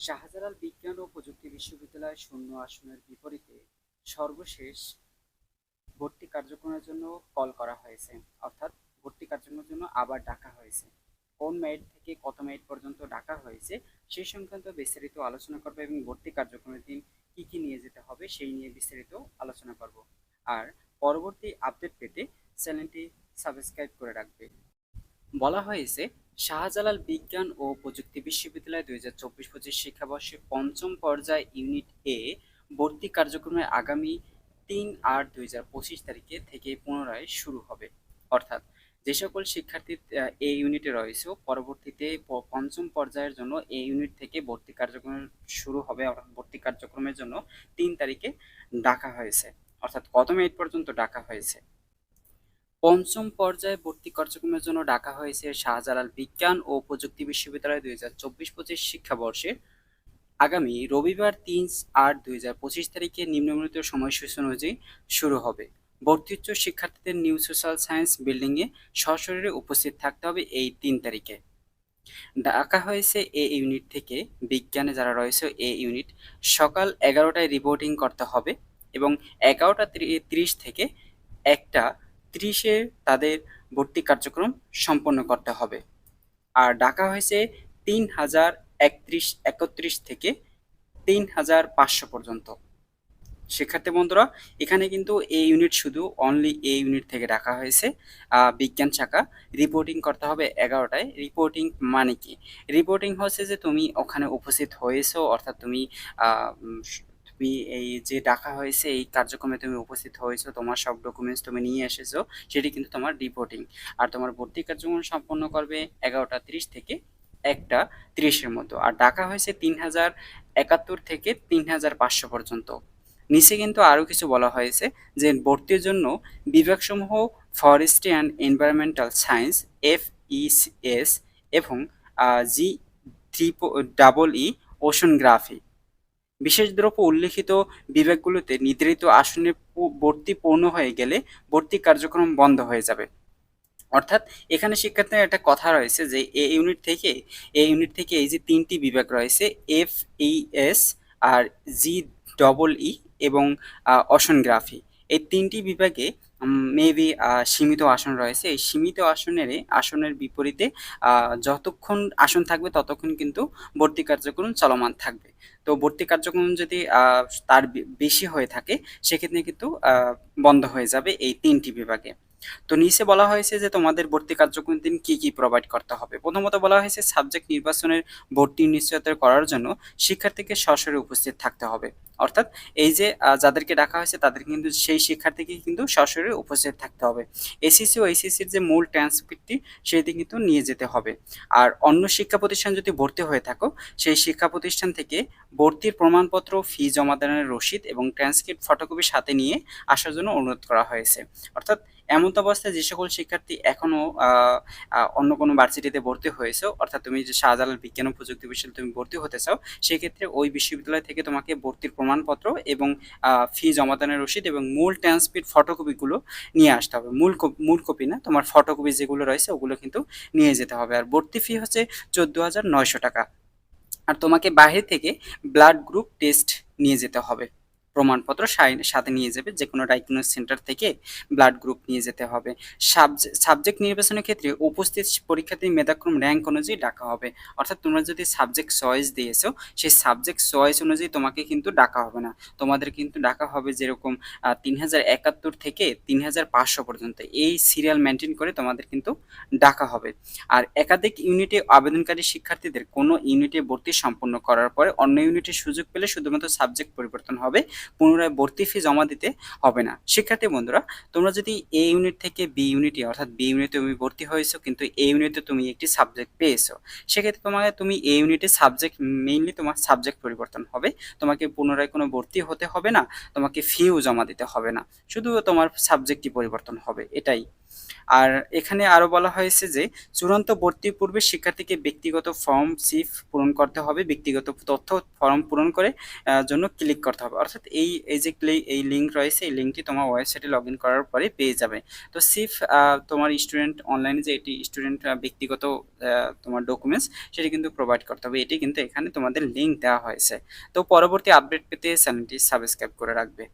শাহজালাল বিজ্ঞান ও প্রযুক্তি বিশ্ববিদ্যালয় শূন্য আসনের বিপরীতে সর্বশেষ ভর্তি কার্যক্রমের জন্য কল করা হয়েছে। অর্থাৎ ভর্তি কার্যক্রমের জন্য আবার ডাকা হয়েছে। কোন মেরিট থেকে কত মেরিট পর্যন্ত ডাকা হয়েছে সেই সংক্রান্ত বিস্তারিত আলোচনা করবে এবং ভর্তি কার্যক্রমের দিন কি কি নিয়ে যেতে হবে সেই নিয়ে বিস্তারিত আলোচনা করব। আর পরবর্তী আপডেট পেতে চ্যানেলটি সাবস্ক্রাইব করে রাখবে। বলা হয়েছে, শাহজালাল বিজ্ঞান ও প্রযুক্তি বিশ্ববিদ্যালয় দুই হাজার চব্বিশ পঁচিশ শিক্ষাবর্ষে পঞ্চম পর্যায় ইউনিট এ ভর্তি কার্যক্রমে আগামী তিন আট দুই হাজার পঁচিশ তারিখে থেকে পুনরায় শুরু হবে। অর্থাৎ যে সকল শিক্ষার্থী এই ইউনিটে রয়েছে, পরবর্তীতে পঞ্চম পর্যায়ের জন্য এই ইউনিট থেকে ভর্তি কার্যক্রম শুরু হবে, অর্থাৎ ভর্তি কার্যক্রমের জন্য তিন তারিখে ডাকা হয়েছে। অর্থাৎ কত মিনিট পর্যন্ত ডাকা হয়েছে? পঞ্চম পর্যায়ে ভর্তি কার্যক্রমের জন্য ডাকা হয়েছে শাহজালাল বিজ্ঞান ও প্রযুক্তি বিশ্ববিদ্যালয় দুই হাজার চব্বিশ পঁচিশ শিক্ষাবর্ষে। আগামী রবিবার তিন আট দুই হাজার পঁচিশ তারিখে নিম্নলিখিত সময়সূচি অনুযায়ী শুরু হবে। ভর্তি উচ্চ শিক্ষার্থীদের নিউ সোশ্যাল সায়েন্স বিল্ডিংয়ে সশরীরে উপস্থিত থাকতে হবে এই তিন তারিখে। ডাকা হয়েছে এ ইউনিট থেকে, বিজ্ঞানে যারা রয়েছে এ ইউনিট, সকাল এগারোটায় রিপোর্টিং করতে হবে এবং এগারোটা ত্রিশ থেকে একটা ত্রিশে তাদের ভর্তি কার্যক্রম সম্পন্ন করতে হবে। আর ডাকা হয়েছে তিন হাজার একত্রিশ একত্রিশ থেকে তিন হাজার পাঁচশো পর্যন্ত। শিক্ষার্থী বন্ধুরা, এখানে কিন্তু এ ইউনিট শুধু অনলি এ ইউনিট থেকে ডাকা হয়েছে। বিজ্ঞান শাখা রিপোর্টিং করতে হবে এগারোটায়। রিপোর্টিং মানে কি? রিপোর্টিং হচ্ছে যে তুমি ওখানে উপস্থিত হয়েছো, অর্থাৎ তুমি তুমি এই যে ডাকা হয়েছে, এই কার্যক্রমে তুমি উপস্থিত হয়েছো, তোমার সব ডকুমেন্টস তুমি নিয়ে এসেছ, সেটি কিন্তু তোমার রিপোর্টিং আর তোমার ভর্তি কার্যক্রম সম্পন্ন করবে এগারোটা তিরিশ থেকে একটা তিরিশের মতো। আর ডাকা হয়েছে তিন হাজার একাত্তর থেকে তিন হাজার পাঁচশো পর্যন্ত। নিচে কিন্তু আরও কিছু বলা হয়েছে যে ভর্তির জন্য বিভাগসমূহ forestry and environmental science F S এবং জি থ্রি ডাবল ই ওশনগ্রাফি বিশেষ দ্রব্য উল্লিখিত বিভাগগুলোতে নির্ধারিত আসনে ভর্তি পূর্ণ হয়ে গেলে ভর্তি কার্যক্রম বন্ধ হয়ে যাবে। অর্থাৎ এখানে শিক্ষার্থীদের একটা কথা রয়েছে যে, এ ইউনিট থেকে, এ ইউনিট থেকে এই যে তিনটি বিভাগ রয়েছে এফ এস আর জি ডবল ই এবং অশনগ্রাফি এই তিনটি বিভাগে মেবি সীমিত আসন রয়েছে। এই সীমিত আসনের আসনের বিপরীতে যতক্ষণ আসন থাকবে, ততক্ষণ কিন্তু ভর্তি কার্যক্রম চলমান থাকবে। তো ভর্তি কার্যক্রম যদি তার বেশি হয়ে থাকে, সেক্ষেত্রে কিন্তু বন্ধ হয়ে যাবে এই তিনটি বিভাগে। তো নিচে বলা হয়েছে যে তোমাদের ভর্তি কার্যক্রম দিন কি কি প্রোভাইড করতে হবে। প্রথমত বলা হয়েছে সাবজেক্ট নির্বাচনের ভর্তি নিশ্চয়তা করার জন্য শিক্ষার্থীকে সরাসরি উপস্থিত থাকতে হবে। অর্থাৎ এই যে যাদেরকে ডাকা হয়েছে তাদের কিন্তু সেই শিক্ষার্থীকে কিন্তু সরাসরি উপস্থিত থাকতে হবে। এসিসি ও এসিসির যে মূল ট্রান্সক্রিপ্টটি সেটি কিন্তু নিয়ে যেতে হবে। আর অন্য শিক্ষা প্রতিষ্ঠান যদি ভর্তি হয়ে থাকো, সেই শিক্ষা প্রতিষ্ঠান থেকে ভর্তির প্রমাণপত্র, ফি জমা দানের রসিদ এবং ট্রান্সক্রিপ্ট ফটোকপি সাথে নিয়ে আসার জন্য অনুরোধ করা হয়েছে। অর্থাৎ এমন তো অবস্থায় যে সকল শিক্ষার্থী এখনও অন্য কোনো ভার্সিটিতে ভর্তি হয়েছে, অর্থাৎ তুমি যে শাহজালাল বিজ্ঞান ও প্রযুক্তি বিশ্ববিদ্যালয়ে তুমি ভর্তি হতে চাও, সেক্ষেত্রে ওই বিশ্ববিদ্যালয় থেকে তোমাকে ভর্তির প্রমাণপত্র এবং ফি জমাদানের রসিদ এবং মূল ট্রান্সক্রিপ্ট ফটোকপিগুলো নিয়ে আসতে হবে। মূল মূল কপি না, তোমার ফটোকপি যেগুলো রয়েছে ওগুলো কিন্তু নিয়ে যেতে হবে। আর ভর্তি ফি হচ্ছে চোদ্দ হাজার নয়শো টাকা। আর তোমাকে বাইরে থেকে ব্লাড গ্রুপ টেস্ট নিয়ে যেতে হবে। প্রমাণপত্র সাথে নিয়ে যাবে যে কোনো ডায়াগনোস সেন্টার থেকে ব্লাড গ্রুপ নিয়ে যেতে হবে। সাবজেক্ট নির্বাচনের ক্ষেত্রে উপস্থিত পরীক্ষার্থী মেধাক্রম র্যাঙ্ক অনুযায়ী ডাকা হবে। অর্থাৎ তোমরা যদি সাবজেক্ট চয়েস দিয়েছ, সেই সাবজেক্ট চয়েস অনুযায়ী তোমাকে কিন্তু ডাকা হবে না। তোমাদের কিন্তু ডাকা হবে যেরকম তিন হাজার একাত্তর থেকে তিন হাজার পাঁচশো পর্যন্ত। এই সিরিয়াল মেনটেন করে তোমাদের কিন্তু ডাকা হবে। আর একাধিক ইউনিটে আবেদনকারী শিক্ষার্থীদের কোনো ইউনিটে ভর্তি সম্পন্ন করার পরে অন্য ইউনিটে সুযোগ পেলে শুধুমাত্র সাবজেক্ট পরিবর্তন হবে। পুনরায় ভর্তি ফি জমা দিতে হবে না। শিক্ষার্থী বন্ধুরা, তোমরা যদি এ ইউনিট থেকে বি ইউনিটে অর্থাৎ বি ইউনিটে তুমি ভর্তি হয়েছো, কিন্তু এ ইউনিটে তুমি একটি সাবজেক্ট পেয়েছ, সেক্ষেত্রে তোমাকে তুমি এ ইউনিটে সাবজেক্ট মেইনলি তোমার সাবজেক্ট পরিবর্তন হবে। তোমাকে পুনরায় কোনো ভর্তি হতে হবে না, তোমাকে ফিও জমা দিতে হবে না, শুধু তোমার সাবজেক্টই পরিবর্তন হবে, এটাই। আর এখানে আরও বলা হয়েছে যে, চূড়ান্ত ভর্তির পূর্বে শিক্ষার্থীকে ব্যক্তিগত ফর্ম সিফ পূরণ করতে হবে, ব্যক্তিগত তথ্য ফর্ম পূরণ করে জন্য ক্লিক করতে হবে, অর্থাৎ এই এই যে এই লিঙ্ক রয়েছে, এই লিঙ্কটি তোমার ওয়েবসাইটে লগ ইন করার পরে পেয়ে যাবে। তো সিফ তোমার স্টুডেন্ট অনলাইনে যে এটি স্টুডেন্ট ব্যক্তিগত তোমার ডকুমেন্টস সেটি কিন্তু প্রোভাইড করতে হবে। এটি কিন্তু এখানে তোমাদের লিঙ্ক দেওয়া হয়েছে। তো পরবর্তী আপডেট পেতে চ্যানেলটি সাবস্ক্রাইব করে রাখবে।